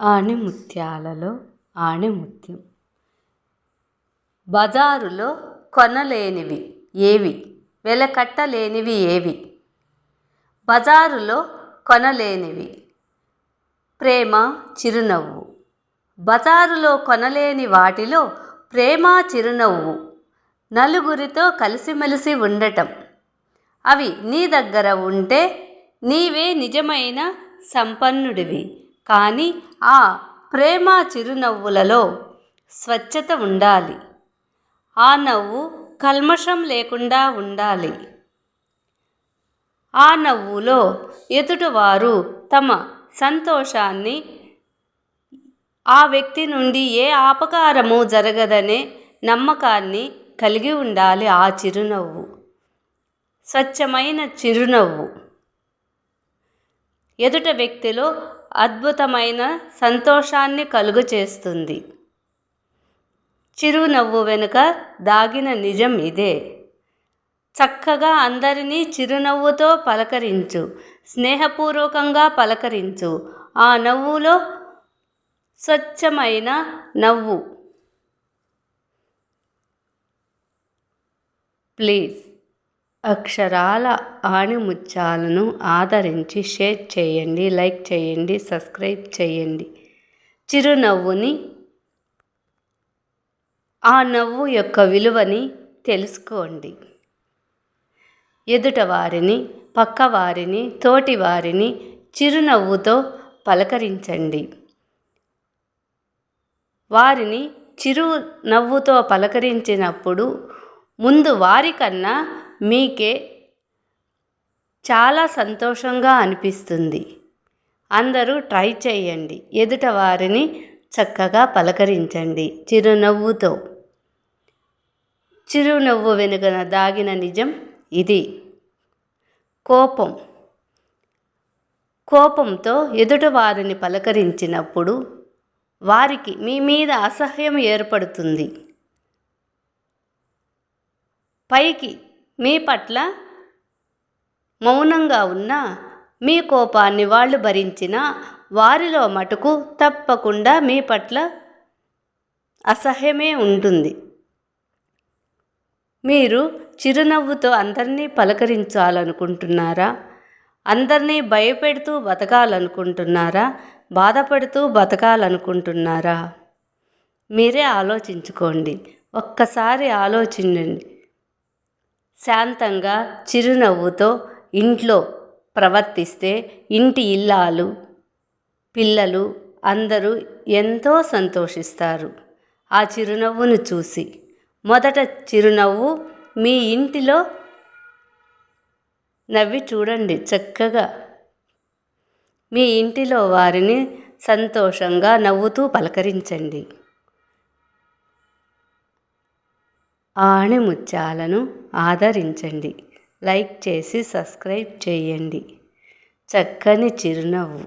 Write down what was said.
ఆణిముత్యాలలో ఆణిముత్యం. బజారులో కొనలేనివి ఏవి? వెలకట్టలేనివి ఏవి? బజారులో కొనలేనివి ప్రేమ చిరునవ్వు. బజారులో కొనలేని వాటిలో ప్రేమ చిరునవ్వు. నలుగురితో కలిసిమెలిసి ఉండటం. అవి నీ దగ్గర ఉంటే నీవే నిజమైన సంపన్నుడివి. కానీ ఆ ప్రేమ చిరునవ్వులలో స్వచ్ఛత ఉండాలి. ఆ నవ్వు కల్మషం లేకుండా ఉండాలి. ఆ నవ్వులో ఎదుటివారు తమ సంతోషాన్ని ఆ వ్యక్తి నుండి ఏ ఆపకారము జరగదనే నమ్మకాన్ని కలిగి ఉండాలి ఆ చిరునవ్వు. స్వచ్ఛమైన చిరునవ్వు. ఎదుట వ్యక్తిలో అద్భుతమైన సంతోషాన్ని కలుగు చేస్తుంది చిరునవ్వు వెనుక దాగిన నిజం ఇదే. చక్కగా అందరినీ చిరునవ్వుతో పలకరించు స్నేహపూర్వకంగా పలకరించు. ఆ నవ్వులో స్వచ్ఛమైన నవ్వు. ప్లీజ్. అక్షరాల ఆణిముత్యాలను ఆదరించి షేర్ చేయండి లైక్ చేయండి సబ్స్క్రైబ్ చేయండి. చిరునవ్వుని ఆ నవ్వు యొక్క విలువని తెలుసుకోండి. ఎదుటవారిని పక్కవారిని తోటివారిని చిరునవ్వుతో పలకరించండి. వారిని చిరు నవ్వుతో పలకరించినప్పుడు ముందు వారికన్నా మీకే చాలా సంతోషంగా అనిపిస్తుంది. అందరూ ట్రై చేయండి ఎదుట వారిని చక్కగా పలకరించండి. చిరునవ్వుతో. చిరునవ్వు వెనుకన దాగిన నిజం ఇది. కోపం. కోపంతో ఎదుట వారిని పలకరించినప్పుడు వారికి మీ మీద అసహ్యం ఏర్పడుతుంది. పైకి మీ పట్ల మౌనంగా ఉన్న మీ కోపాన్ని వాళ్ళు భరించిన వారిలో మటుకు తప్పకుండా మీ పట్ల అసహ్యమే ఉంటుంది. మీరు చిరునవ్వుతో అందరినీ పలకరించాలనుకుంటున్నారా? అందరినీ భయపెడుతూ బతకాలనుకుంటున్నారా? బాధపడుతూ బతకాలనుకుంటున్నారా? మీరే ఆలోచించుకోండి. ఒక్కసారి ఆలోచించండి. శాంతంగా చిరునవ్వుతో ఇంట్లో ప్రవర్తిస్తే ఇంటి ఇల్లాలు పిల్లలు అందరూ ఎంతో సంతోషిస్తారు. ఆ చిరునవ్వును చూసి మొదట చిరునవ్వు మీ ఇంటిలో నవ్వి చూడండి చక్కగా. మీ ఇంటిలో వారిని సంతోషంగా నవ్వుతూ పలకరించండి. ఆణిముత్యాలను ఆదరించండి. లైక్ చేసి సబ్స్క్రైబ్ చేయండి. చక్కని చిరునవ్వు.